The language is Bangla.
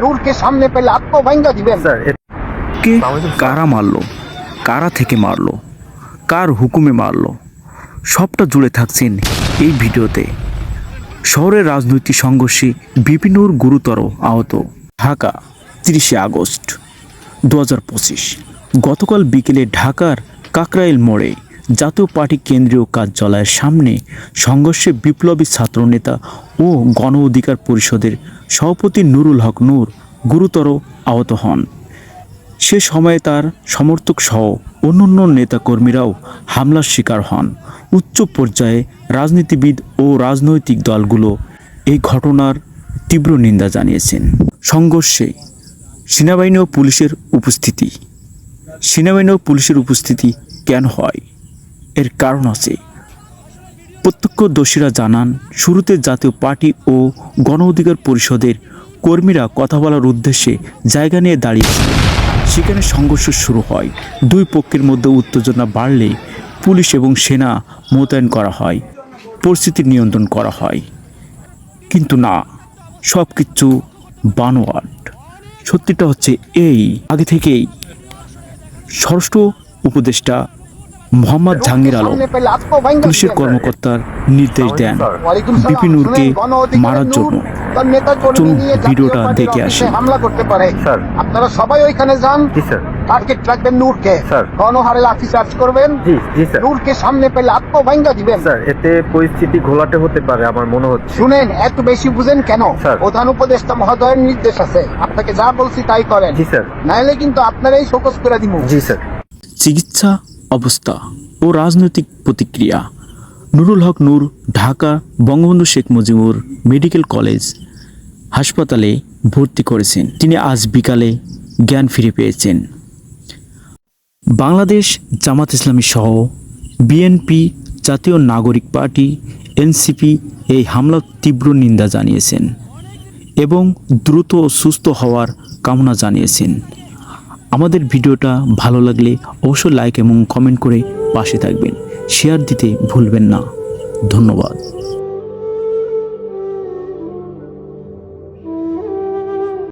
নূরকে সামনে পেলে দিবেন। স্যার কে কারা মারলো? কারা থেকে মারলো? কার হুকুমে মারলো? সবটা জুড়ে থাকছেন এই ভিডিওতে। শহরের রাজনৈতিক সংঘর্ষে বিপিনুর গুরুতর আহত। ঢাকা, তিরিশে আগস্ট দু হাজার পঁচিশ। গতকাল বিকেলে ঢাকার কাকরাইল মোড়ে জাতীয় পার্টি কেন্দ্রীয় কার্যালয়ের সামনে সংঘর্ষে বিপ্লবী ছাত্রনেতা ও গণ অধিকার পরিষদের সভাপতি নুরুল হক নূর গুরুতর আহত হন। সে সময়ে তার সমর্থক সহ অন্যান্য নেতাকর্মীরাও হামলার শিকার হন। উচ্চ পর্যায়ে রাজনীতিবিদ ও রাজনৈতিক দলগুলো এই ঘটনার তীব্র নিন্দা জানিয়েছেন। সংঘর্ষে সেনাবাহিনী ও পুলিশের উপস্থিতি। সেনাবাহিনী ও পুলিশের উপস্থিতি কেন হয়? এর কারণ আছে। প্রত্যক্ষদর্শীরা জানান, শুরুতে জাতীয় পার্টি ও গণ অধিকার পরিষদের কর্মীরা কথা বলার উদ্দেশ্যে জায়গা নিয়ে দাঁড়িয়েছে সেখানে সংঘর্ষ শুরু হয়। দুই পক্ষের মধ্যে উত্তেজনা বাড়লে পুলিশ এবং সেনা মোতায়েন করা হয়, পরিস্থিতি নিয়ন্ত্রণ করা হয়। কিন্তু না সব কিছু বানোয়াট। সত্যিটা হচ্ছে এই। আগে থেকেই ষষ্ঠ উপদেষ্টা মোহাম্মদ জাহাঙ্গীর আলম সামনে পেলে আত্মভাঙ্গা পুলিশের। কর্মকর্তার নির্দেশ দেন বিপিনুরকে মারার জন্য। চলুন ভিডিওটা দেখে আসি। হামলা করতে পারে। স্যার। আপনারা সবাই ওইখানে যান। টার্গেট রাখবেন নূরকে। গণহারে লাঠি চার্জ করবেন। জি জি স্যার নূরকে সামনে পেলে আত্মভাঙ্গা দিবেন। স্যার এতে পরিস্থিতি ঘোলাটে হতে পারে আমার মনে হচ্ছে। শুনেন এত বেশি বুঝেন কেন? স্যার। প্রধান উপদেষ্টা মহোদয়ের নির্দেশ আছে। আপনাকে যা বলছি তাই করেন। জি স্যার নাইলে কিন্তু আপনারাই শোকস করে দিব জি স্যার চিকিৎসা অবস্থা ও রাজনৈতিক প্রতিক্রিয়া। নুরুল হক নূর, ঢাকা, বঙ্গবন্ধু শেখ মুজিবুর মেডিকেল কলেজ হাসপাতালে ভর্তি করেছেন। তিনি আজ বিকালে জ্ঞান ফিরে পেয়েছেন। বাংলাদেশ জামাত ইসলামী সহ বিএনপি জাতীয় নাগরিক পার্টি, এনসিপি এই হামলার তীব্র নিন্দা জানিয়েছেন এবং দ্রুত সুস্থ হওয়ার কামনা জানিয়েছেন। আমাদের ভিডিওটা ভালো লাগলে অবশ্যই লাইক এবং কমেন্ট করে পাশে থাকবেন। শেয়ার দিতে ভুলবেন না। ধন্যবাদ।